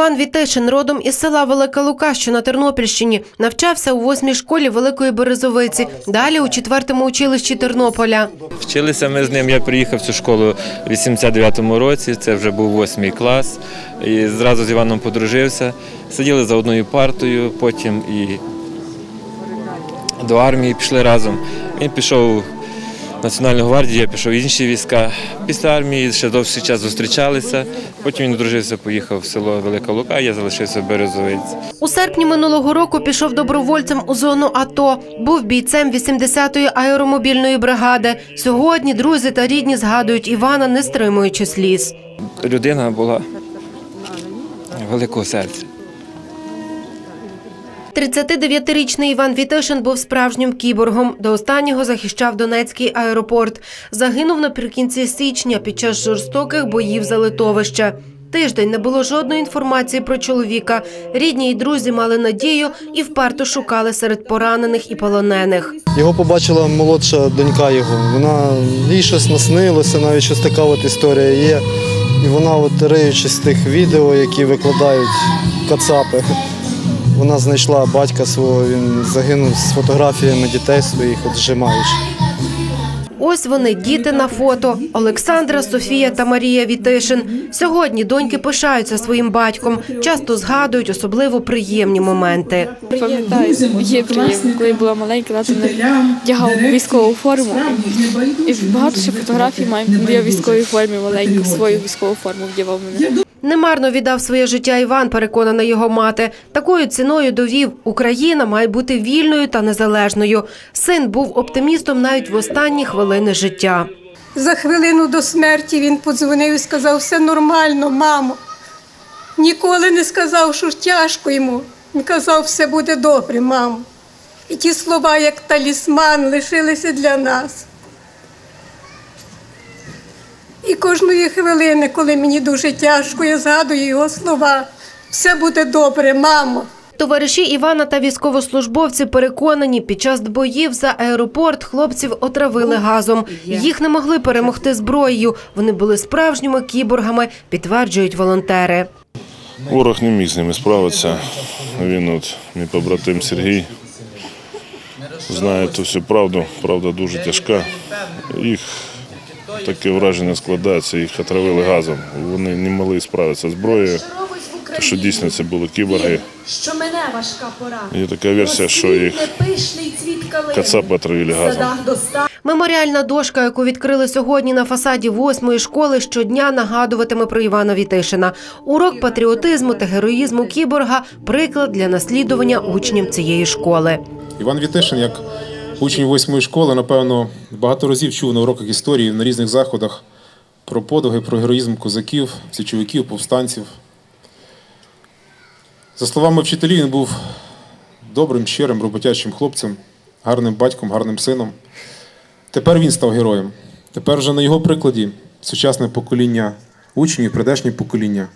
Іван Вітишин, родом із села Велика Лука, що на Тернопільщині, навчався у восьмій школі Великої Березовиці. Далі у четвертому училищі Тернополя. Вчилися ми з ним. Я приїхав в цю школу в 89-му році. Це вже був восьмий клас. І зразу з Іваном подружився. Сиділи за одною партою, потім і до армії пішли разом. Він пішов Національну гвардію, я пішов в інші війська. Після армії ще довший час зустрічалися. Потім він одружився, поїхав в село Велика Лука, я залишився в Березовиці. У серпні минулого року пішов добровольцем у зону АТО. Був бійцем 80-ї аеромобільної бригади. Сьогодні друзі та рідні згадують Івана, не стримуючи сліз. Людина була великого серця. 39-річний Іван Вітишин був справжнім кіборгом. До останнього захищав Донецький аеропорт. Загинув наприкінці січня під час жорстоких боїв за литовище. Тиждень не було жодної інформації про чоловіка. Рідні й друзі мали надію і вперто шукали серед поранених і полонених. Його побачила молодша донька його. Вона їй щось наснилося, навіть щось така от історія є. І вона, от риючись з тих відео, які викладають кацапи, вона знайшла батька свого, він загинув з фотографіями дітей своїх, от зжимаючи. Ось вони, діти на фото. Олександра, Софія та Марія Вітишин. Сьогодні доньки пишаються своїм батьком, часто згадують особливо приємні моменти. Пам'ятаю, є приємно, коли я була маленька, тато мене вдягав військову форму. І багато ще фотографій маємо, коли я в військовій формі маленьку, свою військову форму вдягав мене. Немарно віддав своє життя Іван, переконана його мати. Такою ціною довів, Україна має бути вільною та незалежною. Син був оптимістом навіть в останні хвилини життя. За хвилину до смерті він подзвонив і сказав, все нормально, мамо. Ніколи не сказав, що тяжко йому. Він казав, все буде добре, мамо. І ті слова, як талісман, лишилися для нас. І кожної хвилини, коли мені дуже тяжко, я згадую його слова. Все буде добре, мамо. Товариші Івана та військовослужбовці переконані, під час боїв за аеропорт хлопців отравили газом. Їх не могли перемогти зброєю. Вони були справжніми кіборгами, підтверджують волонтери. Ворог не міг з ними справитися. Він, от, мій побратим Сергій, знає ту всю правду. Правда дуже тяжка. Їх таке враження складається, їх отравили газом. Вони не могли справитися з зброєю. То, що дійсно це були кіборги. Що мене важка пора. Є така версія, що їх кацапи отравили газом. Меморіальна дошка, яку відкрили сьогодні на фасаді восьмої школи, щодня нагадуватиме про Івана Вітишина. Урок патріотизму та героїзму кіборга приклад для наслідування учням цієї школи. Іван Вітишин, як учень восьмої школи, напевно, багато разів чув на уроках історії на різних заходах про подвиги, про героїзм козаків, січовиків, повстанців. За словами вчителів, він був добрим, щирим, роботячим хлопцем, гарним батьком, гарним сином. Тепер він став героєм. Тепер вже на його прикладі сучасне покоління учнів, прийдешнє покоління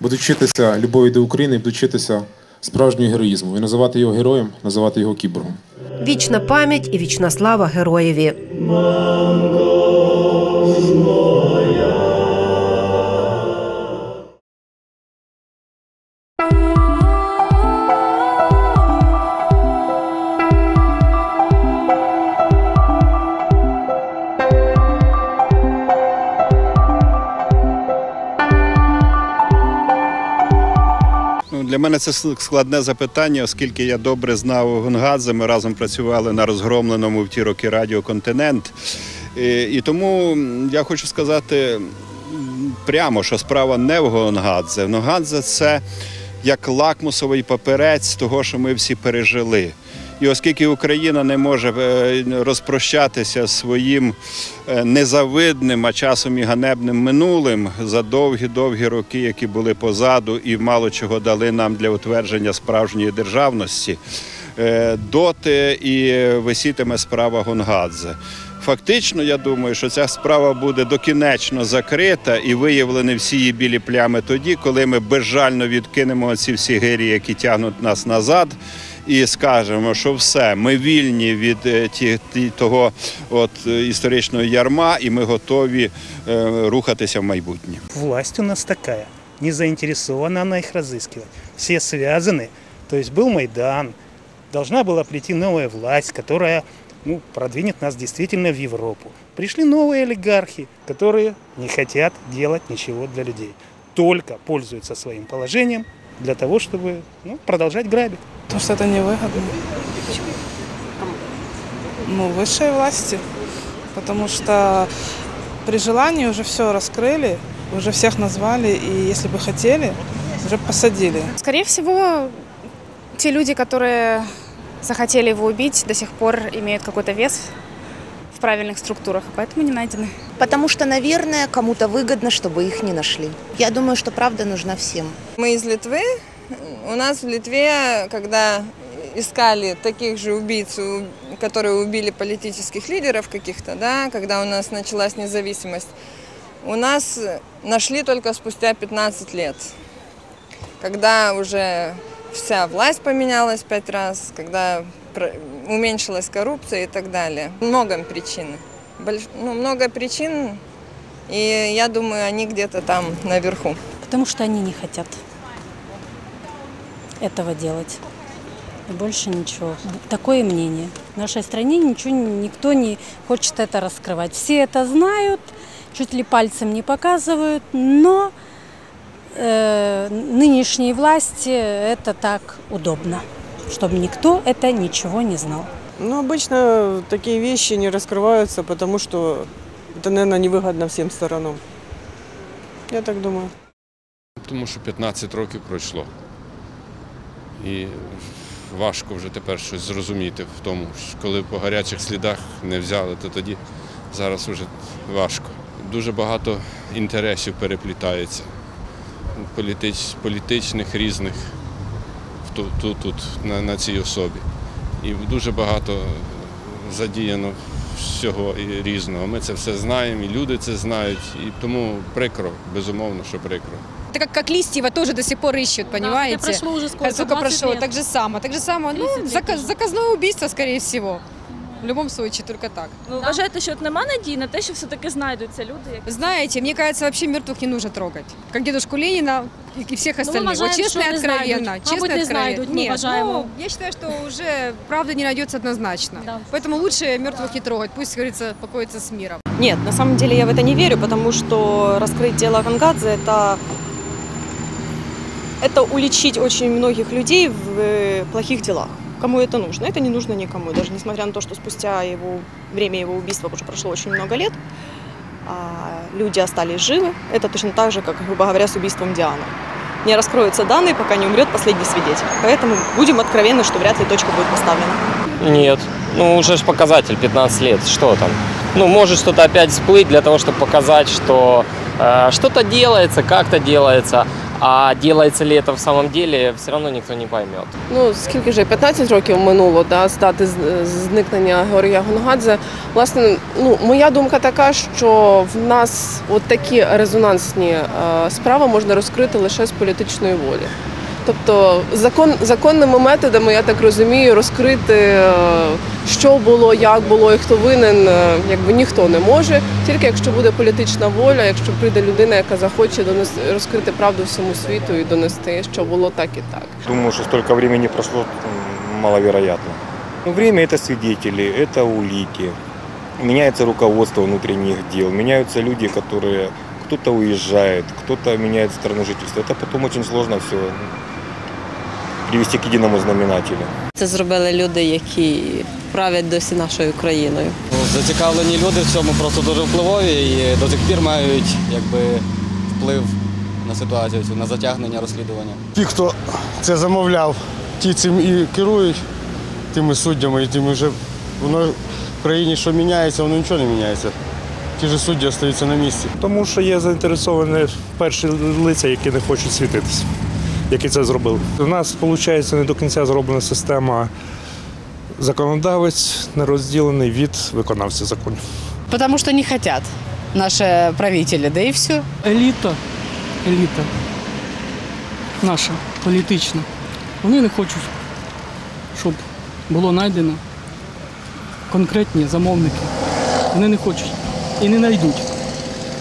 будуть вчитися любові до України, будуть вчитися справжнього героїзму. І називати його героєм, називати його кіборгом. Вічна пам'ять і вічна слава героєві. Для мене це складне запитання, оскільки я добре знав Гонгадзе. Ми разом працювали на розгромленому в ті роки радіо Континент. І, і тому я хочу сказати прямо, що справа не в Гонгадзе. Гонгадзе це як лакмусовий паперець того, що ми всі пережили. І оскільки Україна не може е, розпрощатися своїм е, незавидним, а часом і ганебним минулим за довгі-довгі роки, які були позаду, і мало чого дали нам для утвердження справжньої державності, е, доти і висітиме справа Гонгадзе. Фактично, я думаю, що ця справа буде докінечно закрита і виявлені всі її білі плями тоді, коли ми безжально відкинемо ці всі гирі, які тягнуть нас назад І скажемо, що все, ми вільні від е, ті, ті, того от, е, історичного ярма, і ми готові е, рухатися в майбутнє. Власть у нас такая. не заинтересована она их разыскивать. Все связаны. То есть был Майдан, должна была прийти новая власть, которая ну, продвинет нас действительно в Европу. Пришли новые олигархи, которые не хотят делать ничего для людей. Только пользуются своим положением для того, чтобы ну, продолжать грабить. Потому что это невыгодно. Ну, высшей власти. Потому что при желании уже все раскрыли, уже всех назвали, и если бы хотели, уже посадили. Скорее всего, те люди, которые захотели его убить, до сих пор имеют какой-то вес в правильных структурах, и поэтому не найдены. Потому что, наверное, кому-то выгодно, чтобы их не нашли. Я думаю, что правда нужна всем. Мы из Литвы. У нас в Литве, когда искали таких же убийц, которые убили политических лидеров каких-то, да, когда у нас началась независимость, у нас нашли только спустя 15 лет. Когда уже вся власть поменялась пять раз, когда уменьшилась коррупция и так далее. Много причин. Больш- ну, много причин, и я думаю, они где-то там наверху. Потому что они не хотят этого делать. Больше ничего. Такое мнение. В нашей стране ничего, никто не хочет это раскрывать. Все это знают, чуть ли пальцем не показывают, но э, нынешней власти это так удобно, чтобы никто это ничего не знал. Ну, обычно такие вещи не раскрываются, потому что это, наверное, невыгодно всем сторонам. Я так думаю. Тому що 15 років пройшло. І важко вже тепер щось зрозуміти в тому, що коли по гарячих слідах не взяли, то тоді зараз вже важко. Дуже багато інтересів переплітається, політич, політичних різних тут, тут, тут на, на цій особі. І дуже багато задіяно всього і різного. Ми це все знаємо, і люди це знають. І тому прикро, безумовно, що прикро. Так как, как Листьева тоже до сих пор ищут, понимаете? Да, прошло уже сколько, Сколько прошло? лет. Так же само, так же само. Ну, 30 лет зака- уже. заказное убийство, скорее всего. В любом случае, только так. Ви вважаєте, що от нема надії на те, що все-таки знайдуться люди, які Знаете, мне кажется, вообще мертвых не нужно трогать. Как дедушку Ленина и и всех Ну, мы остальных. вот уважаем, честно что и не откровенно. знайдуть. Честно Мабуть, и не откровенно. знайдуть, ми Нет, вважаємо. ну, я считаю, что уже правда не найдется однозначно. Поэтому лучше мертвых не трогать. Пусть, как говорится, покоится с миром. Нет, на самом деле я в это не верю, потому что раскрыть дело Гангадзе это это уличить очень многих людей в э, плохих делах. Кому это нужно? Это не нужно никому, даже несмотря на то, что спустя его время его убийства уже прошло очень много лет, а люди остались живы. Это точно так же, как, грубо говоря, с убийством Дианы. Не раскроются данные, пока не умрет последний свидетель. Поэтому будем откровенны, что вряд ли точка будет поставлена. Нет. Ну, уже ж показатель, 15 лет. Что там? Ну, может что-то опять всплыть для того, чтобы показать, что э, что-то делается, как-то делается. А ділається ли це в самом деле, все одно ніхто не пойме. Ну, скільки вже 15 років минуло да, з дати зникнення Георгія Гонгадзе. Власне, ну моя думка така, що в нас от такі резонансні е, справи можна розкрити лише з політичної волі. Тобто закон, законними методами, я так розумію, розкрити, е, що було, як було і хто винен, е, якби ніхто не може. Тільки якщо буде політична воля, якщо прийде людина, яка захоче донести розкрити правду всьому світу і донести, що було так і так. Думаю, что столько времени прошло, м, маловероятно. Ну, время – это свидетели, это улики. Меняется руководство внутренних дел, меняются люди, которые кто-то уезжает, кто-то меняет страну жительства. Это потом очень сложно все привести к единому знаменателю. Це зробили люди, які правлять досі нашою країною. Зацікавлені люди в цьому просто дуже впливові і до сих пір мають якби вплив на ситуацію, на затягнення розслідування. Ті, хто це замовляв, ті цим і керують тими суддями, і тими вже воно в країні, що міняється, воно нічого не міняється. Ті ж судді залишаються на місці. Тому що є заінтересовані перші лиця, які не хочуть світитися, які це зробили. У нас, виходить, не до кінця зроблена система законодавець не розділений від виконавця законів. Потому что не хотят наши правители, да и все. Еліта, еліта наша політична. Вони не хочуть, щоб було знайдено конкретні замовники. Вони не хочуть і не знайдуть,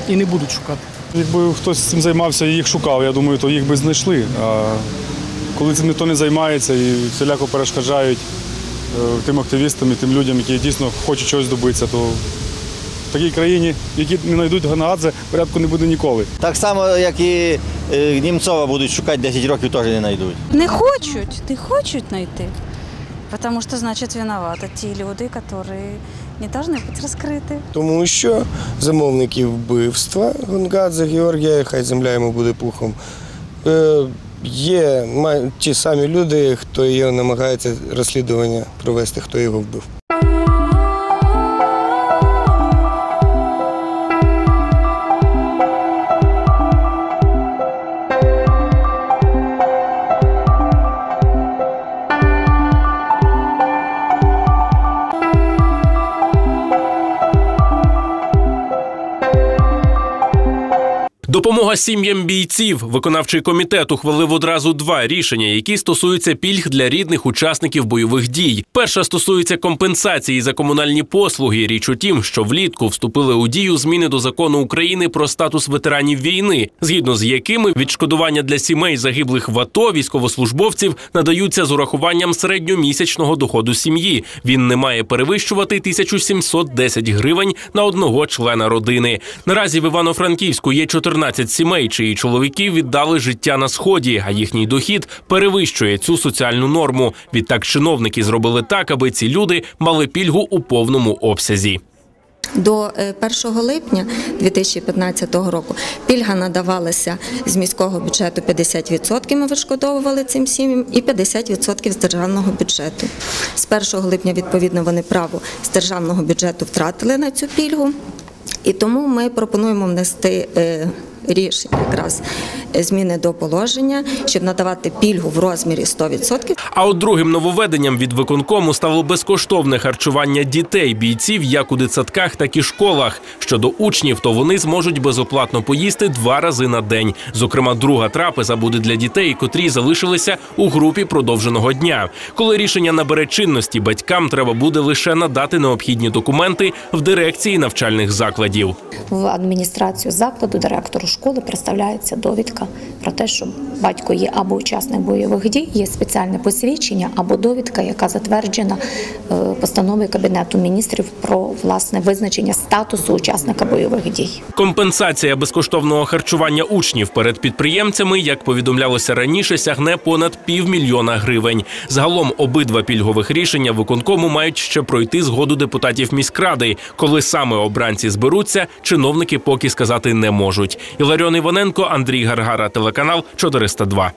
і не будуть шукати. Якби хтось цим займався і їх шукав, я думаю, то їх би знайшли. А коли цим ніхто не займається і всіляко перешкоджають е, тим активістам і тим людям, які дійсно хочуть чогось добитися, то в такій країні, які не знайдуть Ганадзе, порядку не буде ніколи. Так само, як і е, Німцова будуть шукати 10 років, теж не знайдуть. Не хочуть, не хочуть знайти. Потому что, значит, виноваты ті люди, которые не должны быть раскрыты. Тому що замовники вбивства Гонгадзе Георгія, хай земля йому буде пухом, е, є ма- ті самі люди, хто його намагається розслідування провести, хто його вбив. Допомога сім'ям бійців. Виконавчий комітет ухвалив одразу два рішення, які стосуються пільг для рідних учасників бойових дій. Перша стосується компенсації за комунальні послуги. Річ у тім, що влітку вступили у дію зміни до закону України про статус ветеранів війни, згідно з якими відшкодування для сімей загиблих в АТО військовослужбовців надаються з урахуванням середньомісячного доходу сім'ї. Він не має перевищувати 1710 гривень на одного члена родини. Наразі в Івано-Франківську є 14 сімей, чиї чоловіки віддали життя на сході, а їхній дохід перевищує цю соціальну норму. Відтак чиновники зробили так, аби ці люди мали пільгу у повному обсязі. До е, 1 липня 2015 року пільга надавалася з міського бюджету 50% ми відшкодовували цим сім'ям і 50% з державного бюджету. З 1 липня, відповідно, вони право з державного бюджету втратили на цю пільгу. І тому ми пропонуємо внести рішення якраз е, зміни до положення, щоб надавати пільгу в розмірі 100%. А от другим нововведенням від виконкому стало безкоштовне харчування дітей бійців як у дитсадках, так і школах. Щодо учнів, то вони зможуть безоплатно поїсти два рази на день. Зокрема, друга трапеза буде для дітей, котрі залишилися у групі продовженого дня. Коли рішення набере чинності, батькам треба буде лише надати необхідні документи в дирекції навчальних закладів. в адміністрацію закладу, директору школи представляється довідка про те, що батько є або учасник бойових дій, є спеціальне посвідчення або довідка, яка затверджена е, постановою Кабінету міністрів про власне визначення статусу учасника бойових дій. Компенсація безкоштовного харчування учнів перед підприємцями, як повідомлялося раніше, сягне понад півмільйона гривень. Загалом обидва пільгових рішення виконкому мають ще пройти згоду депутатів міськради. Коли саме обранці зберуться, чиновники поки сказати не можуть. Іларіон Іваненко, Андрій Гаргара, телеканал 402.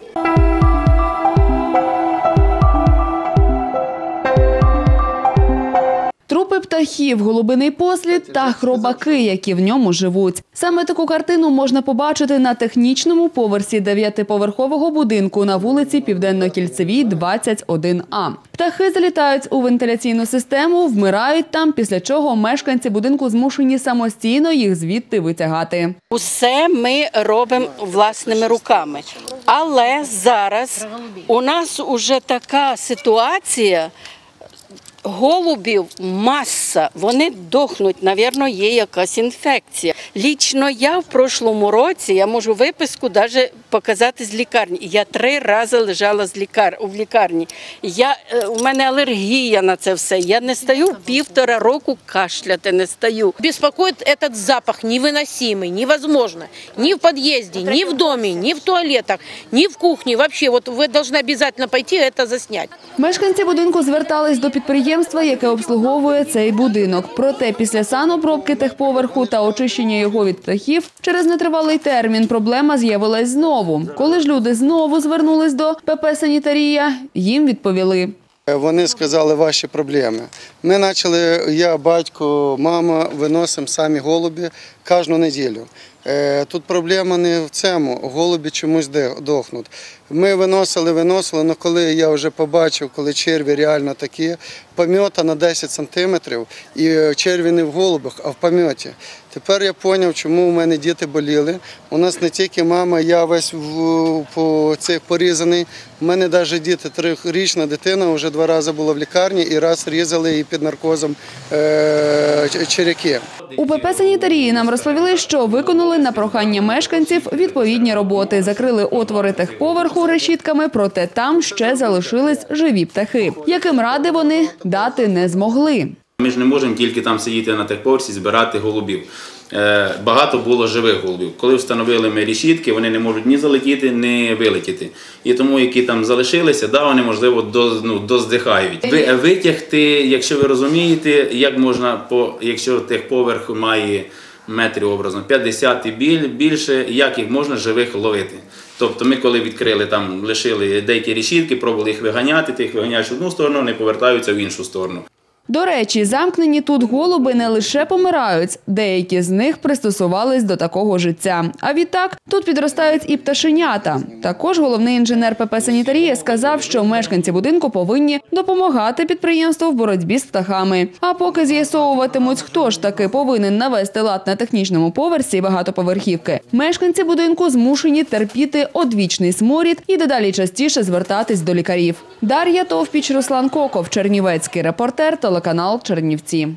Трупи птахів, голубиний послід та хробаки, які в ньому живуть. Саме таку картину можна побачити на технічному поверсі дев'ятиповерхового будинку на вулиці Південно-Кільцевій, 21А. Птахи залітають у вентиляційну систему, вмирають там, після чого мешканці будинку змушені самостійно їх звідти витягати. Усе ми робимо власними руками. Але зараз у нас уже така ситуація. Голубів маса, вони дохнуть, навірно, є якась інфекція. Лічно я в прошлому році я можу виписку навіть показати з лікарні. Я три рази лежала з лікар... в лікарні. Я, е, у мене алергія на це все. Я не стаю півтора року кашляти, не стаю. Беспокоит этот запах невыносимый, невозможно. Ни в подъезде, ни в доме, ни в туалетах, ни в кухне. Вообще, вот вы должны обязательно пойти это заснять. Мешканці будинку звертались до підприємства, яке обслуговує цей будинок. Проте після санопробки техповерху та очищення його від птахів через нетривалий термін проблема з'явилась знову. Коли ж люди знову звернулись до ПП «Санітарія», їм відповіли. Вони сказали ваші проблеми. Ми почали, я, батько, мама виносимо самі голубі кожну неділю. Е, Тут проблема не в цьому, голубі чомусь дохнуть. Ми виносили, виносили, але коли я вже побачив, коли черві реально такі, помьота на 10 сантиметрів, і е, черві не в голубах, а в помьоті. Тепер я зрозумів, чому у мене діти боліли. У нас не тільки мама, я весь порізаний. У мене навіть діти, трирічна дитина, вже два рази була в лікарні і раз різали її під наркозом е, черяки. У ПП «Санітарії» нам розповіли, що виконали на прохання мешканців відповідні роботи. Закрили отвори техповерху решітками, проте там ще залишились живі птахи, яким ради вони дати не змогли. Ми ж не можемо тільки там сидіти на техповерсі, збирати голубів. Е, Багато було живих голубів. Коли встановили ми рішітки, вони не можуть ні залетіти, ні вилетіти. І тому, які там залишилися, да, вони можливо до, ну, доздихають. Ви, витягти, якщо ви розумієте, як можна, по, якщо техповерх має метрів образно 50 і біль, більше, як їх можна живих ловити. Тобто ми коли відкрили там, лишили деякі рішітки, пробували їх виганяти, ти їх виганяєш в одну сторону, вони повертаються в іншу сторону. До речі, замкнені тут голуби не лише помирають, деякі з них пристосувались до такого життя. А відтак тут підростають і пташенята. Також головний інженер ПП «Санітарія» сказав, що мешканці будинку повинні допомагати підприємству в боротьбі з птахами. А поки з'ясовуватимуть, хто ж таки повинен навести лад на технічному поверсі багатоповерхівки, мешканці будинку змушені терпіти одвічний сморід і дедалі частіше звертатись до лікарів. Дар'я Товпіч, Руслан Коков, Чернівецький репортер, телеканал Чернівці.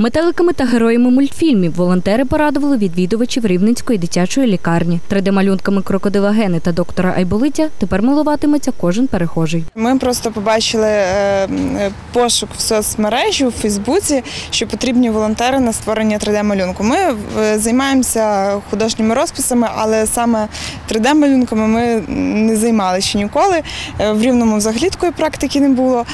Метеликами та героями мультфільмів волонтери порадували відвідувачів Рівненської дитячої лікарні. 3D-малюнками крокодила Гени та доктора Айболиття тепер милуватиметься кожен перехожий. Ми просто побачили е, е, пошук в соцмережі у Фейсбуці, що потрібні волонтери на створення 3D-малюнку. Ми е, займаємося художніми розписами, але саме 3D-малюнками ми не займалися ніколи. В рівному взагалі такої практики не було.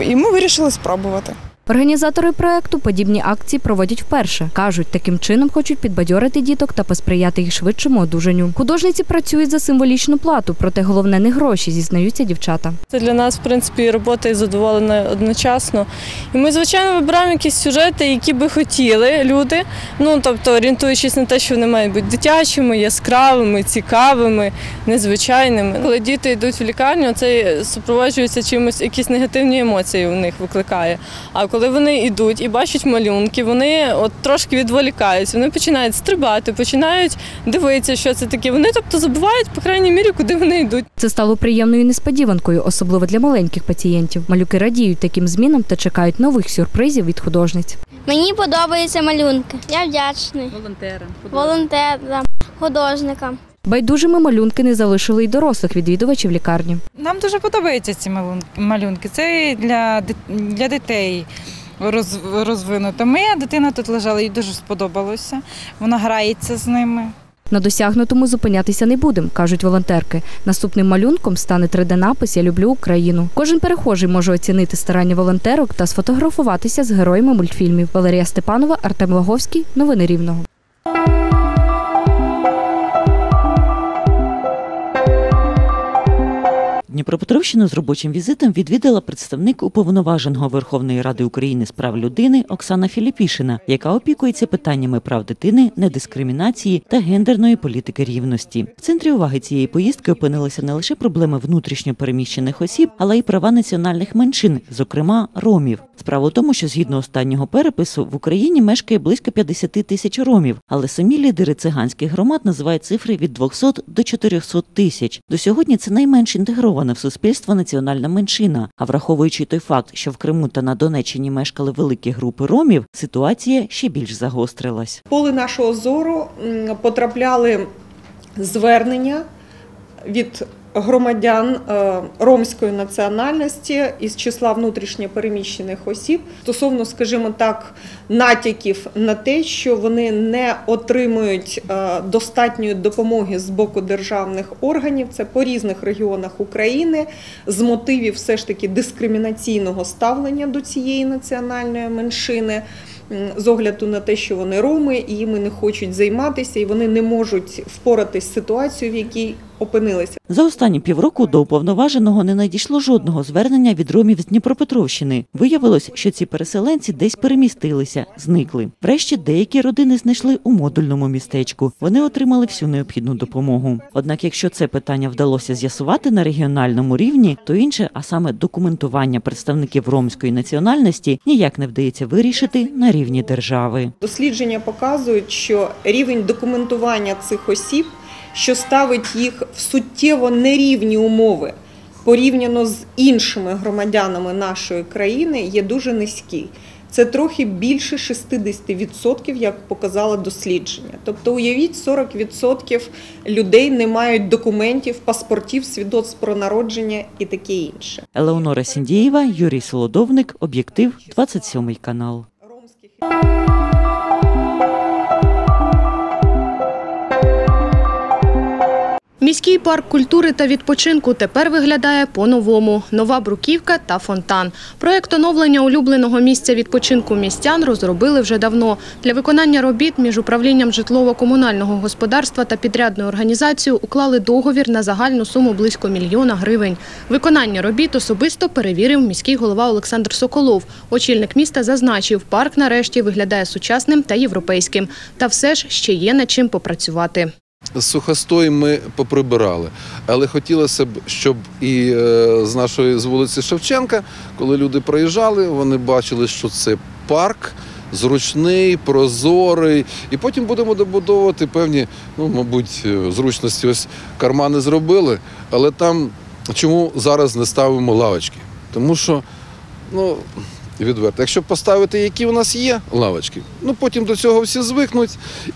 І ми вирішили спробувати. Організатори проекту подібні акції проводять вперше. кажуть, таким чином хочуть підбадьорити діток та посприяти їх швидшому одужанню. Художниці працюють за символічну плату, проте головне не гроші, зізнаються дівчата. Це для нас, в принципі, робота і задоволена одночасно. І ми, звичайно, вибираємо якісь сюжети, які би хотіли люди. Ну тобто, орієнтуючись на те, що вони мають бути дитячими, яскравими, цікавими, незвичайними. Коли діти йдуть в лікарню, це супроводжується чимось, якісь негативні емоції у них викликає. А коли вони йдуть і бачать малюнки, вони от трошки відволікаються, вони починають стрибати, починають дивитися, що це таке. Вони тобто забувають, по крайній мірі, куди вони йдуть. Це стало приємною несподіванкою, особливо для маленьких пацієнтів. Малюки радіють таким змінам та чекають нових сюрпризів від художниць. Мені подобаються малюнки. Я вдячний. Волонтерам. Волонтерам, художникам. Байдужими малюнки не залишили й дорослих відвідувачів лікарні. Нам дуже подобаються ці малюнки. Це для, для дітей роз, розвинуто. Моя дитина тут лежала, їй дуже сподобалося. Вона грається з ними. На досягнутому зупинятися не будемо, кажуть волонтерки. Наступним малюнком стане 3D-напис Я люблю Україну. Кожен перехожий може оцінити старання волонтерок та сфотографуватися з героями мультфільмів. Валерія Степанова, Артем Лаговський. Новини Рівного. Дніпропетровщину з робочим візитом відвідала представник уповноваженого Верховної Ради України з прав людини Оксана Філіпішина, яка опікується питаннями прав дитини, недискримінації та гендерної політики рівності. В центрі уваги цієї поїздки опинилися не лише проблеми внутрішньо переміщених осіб, але й права національних меншин, зокрема ромів. Справа у тому, що згідно останнього перепису в Україні мешкає близько 50 тисяч ромів, але самі лідери циганських громад називають цифри від 200 до 400 тисяч. До сьогодні це найменш інтегрована в суспільство національна меншина. А враховуючи той факт, що в Криму та на Донеччині мешкали великі групи ромів, ситуація ще більш загострилась. Поле нашого зору потрапляли звернення від громадян е, ромської національності із числа внутрішньо переміщених осіб стосовно, скажімо так, натяків на те, що вони не отримують е, достатньої допомоги з боку державних органів. Це по різних регіонах України з мотивів все ж таки дискримінаційного ставлення до цієї національної меншини з огляду на те, що вони роми і їми не хочуть займатися, і вони не можуть впоратись з ситуацією, в якій опинилися. За останні півроку до уповноваженого не надійшло жодного звернення від ромів з Дніпропетровщини. Виявилось, що ці переселенці десь перемістилися, зникли. Врешті деякі родини знайшли у модульному містечку. Вони отримали всю необхідну допомогу. Однак, якщо це питання вдалося з'ясувати на регіональному рівні, то інше, а саме документування представників ромської національності, ніяк не вдається вирішити на рівні держави. Дослідження показують, що рівень документування цих осіб, що ставить їх в суттєво нерівні умови порівняно з іншими громадянами нашої країни є дуже низький. Це трохи більше 60%, як показало дослідження. Тобто, уявіть, 40% людей не мають документів, паспортів, свідоцтв про народження і таке інше. Елеонора Сіндієва, Юрій Солодовник, об'єктив 27 канал. Міський парк культури та відпочинку тепер виглядає по-новому. Нова бруківка та фонтан. Проект оновлення улюбленого місця відпочинку містян розробили вже давно. Для виконання робіт між управлінням житлово-комунального господарства та підрядною організацією уклали договір на загальну суму близько мільйона гривень. Виконання робіт особисто перевірив міський голова Олександр Соколов. Очільник міста зазначив, парк нарешті виглядає сучасним та європейським. Та все ж ще є над чим попрацювати. Сухостой ми поприбирали, але хотілося б, щоб і е, з нашої з вулиці Шевченка, коли люди проїжджали, вони бачили, що це парк. Зручний, прозорий, і потім будемо добудовувати певні, ну мабуть, е, зручності. Ось кармани зробили, але там чому зараз не ставимо лавочки? Тому що, ну відверто, якщо поставити, які у нас є лавочки, ну потім до цього всі звикнуть,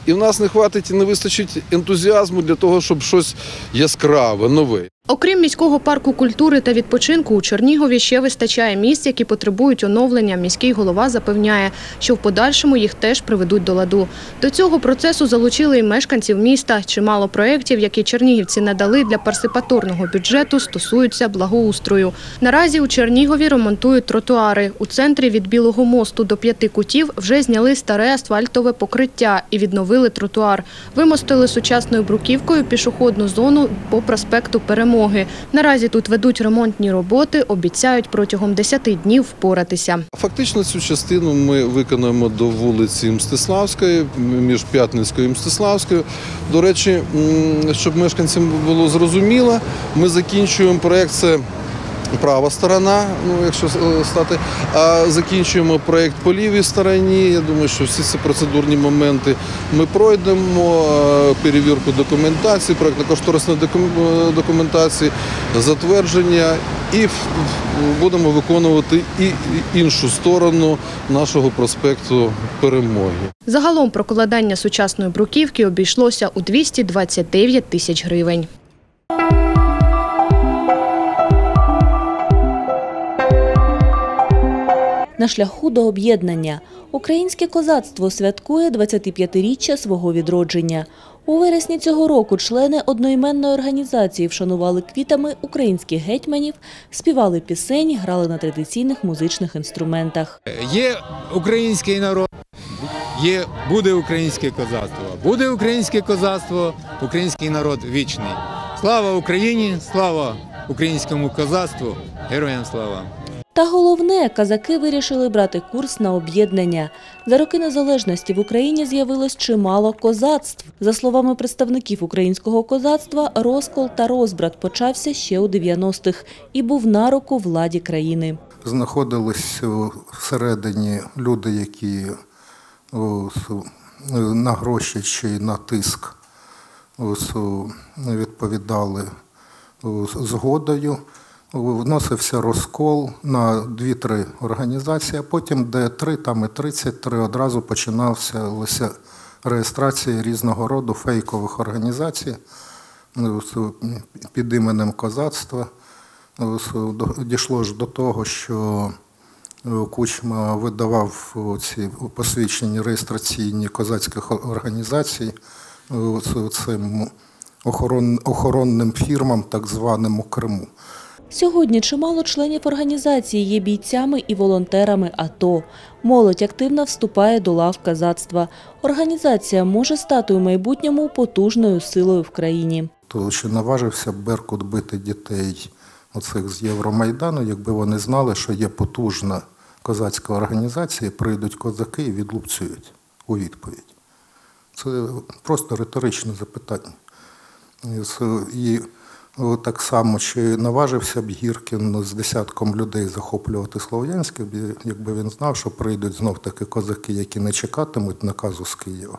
і в нас не хватить не вистачить ентузіазму для того, щоб щось яскраве, нове. Окрім міського парку культури та відпочинку, у Чернігові ще вистачає місць, які потребують оновлення. Міський голова запевняє, що в подальшому їх теж приведуть до ладу. До цього процесу залучили і мешканців міста. Чимало проєктів, які чернігівці надали для парсипаторного бюджету, стосуються благоустрою. Наразі у Чернігові ремонтують тротуари. У центрі від Білого мосту до п'яти кутів вже зняли старе асфальтове покриття і відновили тротуар. Вимостили сучасною бруківкою пішохідну зону по проспекту Перемоги. Наразі тут ведуть ремонтні роботи, обіцяють протягом 10 днів впоратися. Фактично цю частину ми виконуємо до вулиці Мстиславської, між П'ятницькою і Мстиславською. До речі, щоб мешканцям було зрозуміло, ми закінчуємо проєкт. Це права сторона, ну якщо е, стати. А закінчуємо проєкт по лівій стороні. Я думаю, що всі ці процедурні моменти ми пройдемо. е, Перевірку документації, проєктно-кошторисної е, документації, затвердження і будемо виконувати і іншу сторону нашого проспекту Перемоги. Загалом прокладання сучасної бруківки обійшлося у 229 тисяч гривень. На шляху до об'єднання українське козацтво святкує 25-річчя свого відродження. У вересні цього року члени одноіменної організації вшанували квітами українських гетьманів, співали пісень, грали на традиційних музичних інструментах. Є український народ, є, буде українське козацтво. Буде українське козацтво, український народ вічний. Слава Україні, слава українському козацтву, героям слава! Та головне, казаки вирішили брати курс на об'єднання. За роки незалежності в Україні з'явилось чимало козацтв. За словами представників українського козацтва, розкол та розбрат почався ще у 90-х і був на руку владі країни. знаходились всередині люди, які на гроші чи на тиск відповідали згодою. Вносився розкол на 2-3 організації, а потім, де 3, там і 33, одразу починалася лише реєстрація різного роду фейкових організацій ну, під іменем козацтва. Ну, Дійшло ж до того, що е, Кучма видавав ці посвідчені реєстраційні козацьких організацій е, цим охоронним фірмам, так званим у Криму. Сьогодні чимало членів організації є бійцями і волонтерами АТО. Молодь активно вступає до лав казацтва. Організація може стати у майбутньому потужною силою в країні. То чи наважився Беркут бити дітей оцих з Євромайдану, якби вони знали, що є потужна козацька організація, прийдуть козаки і відлупцюють у відповідь. Це просто риторичне запитання. Так само, чи наважився б Гіркін з десятком людей захоплювати Слов'янське, якби він знав, що прийдуть знов таки козаки, які не чекатимуть наказу з Києва,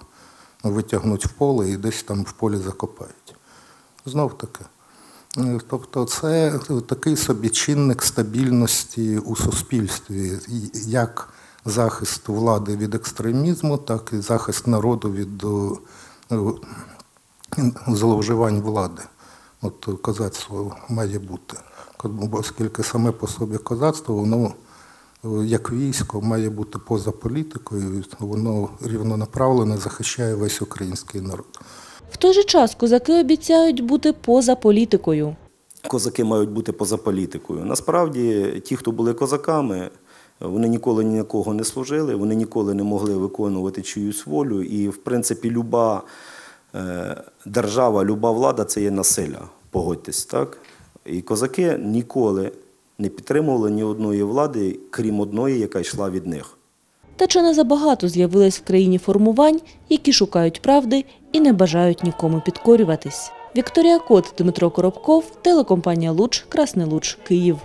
витягнуть в поле і десь там в полі закопають. Знов таки. Е, Тобто це такий собі чинник стабільності у суспільстві, як захист влади від екстремізму, так і захист народу від е, зловживань влади. От козацтво має бути. Оскільки саме по собі козацтво, воно е, як військо має бути поза політикою, воно рівнонаправлено захищає весь український народ. В той же час козаки обіцяють бути поза політикою. Козаки мають бути поза політикою. Насправді, ті, хто були козаками, вони ніколи ні на кого не служили, вони ніколи не могли виконувати чиюсь волю. І, в принципі, люба держава, люба влада це є насилля. Погодьтесь, так? І козаки ніколи не підтримували ні одної влади, крім одної, яка йшла від них. Та чи не забагато з'явилось в країні формувань, які шукають правди і не бажають нікому підкорюватись? Вікторія Кот, Дмитро Коробков, телекомпанія Луч, Красний Луч, Київ.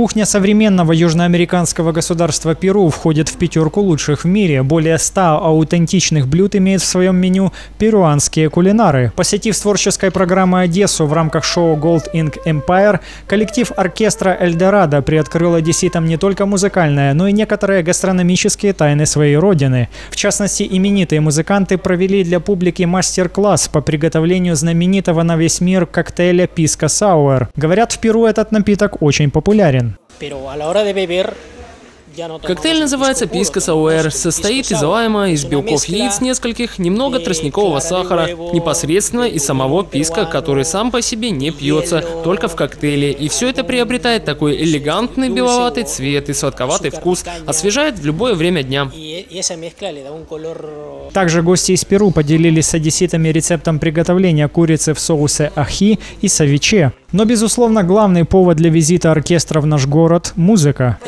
Кухня современного южноамериканского государства Перу входит в пятерку лучших в мире. Более 100 аутентичных блюд имеют в своем меню перуанские кулинары. Посетив с творческой программой Одессу в рамках шоу Gold Ink Empire, коллектив оркестра Эльдорадо приоткрыл одесситам не только музыкальное, но и некоторые гастрономические тайны своей родины. В частности, именитые музыканты провели для публики мастер-класс по приготовлению знаменитого на весь мир коктейля Писка Сауэр. Говорят, в Перу этот напиток очень популярен. Коктейль называется писка сауэр, состоит из лайма, из белков яиц нескольких, немного тростникового сахара, непосредственно из самого писка, который сам по себе не пьется, только в коктейле. И все это приобретает такой элегантный беловатый цвет и сладковатый вкус, освежает в любое время дня. Также гости из Перу поделились с одесситами рецептом приготовления курицы в соусе ахи и савиче. Но, безусловно, главный повод для визита оркестра в наш город – музыка.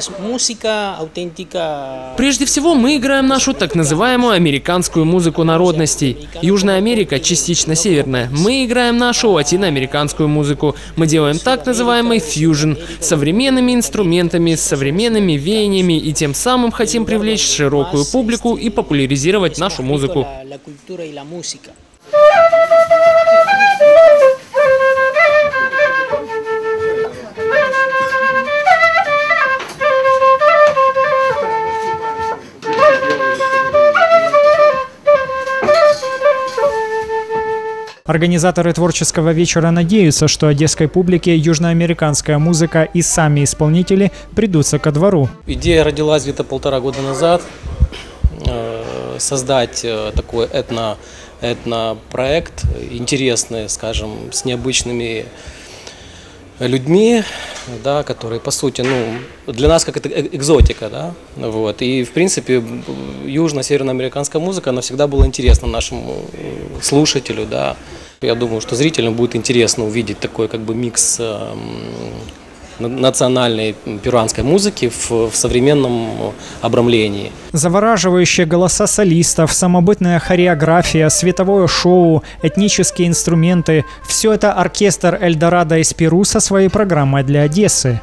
Прежде всего, мы играем нашу так называемую американскую музыку народностей. Южная Америка частично северная. Мы играем нашу латиноамериканскую музыку. Мы делаем так называемый фьюжн с современными инструментами, с современными веяниями и тем самым хотим привлечь широкую публику и популяризировать нашу музыку. Организаторы творческого вечера надеются, что одесской публике южноамериканская музыка и сами исполнители придутся ко двору. Идея родилась где-то полтора года назад. э, Создать э, такой этно, этнопроект интересный, скажем, с необычными людьми, да, которые, по сути, ну, для нас как это э- экзотика, да, вот, и, в принципе, южно-северноамериканская музыка, она всегда была интересна нашему слушателю, да, я думаю, что зрителям будет интересно увидеть такой, как бы, микс эм, на- национальной перуанской музыки в, в современном обрамлении. Завораживающие голоса солистов, самобытная хореография, световое шоу, этнические инструменты – все это оркестр Эльдорадо из Перу со своей программой для Одессы.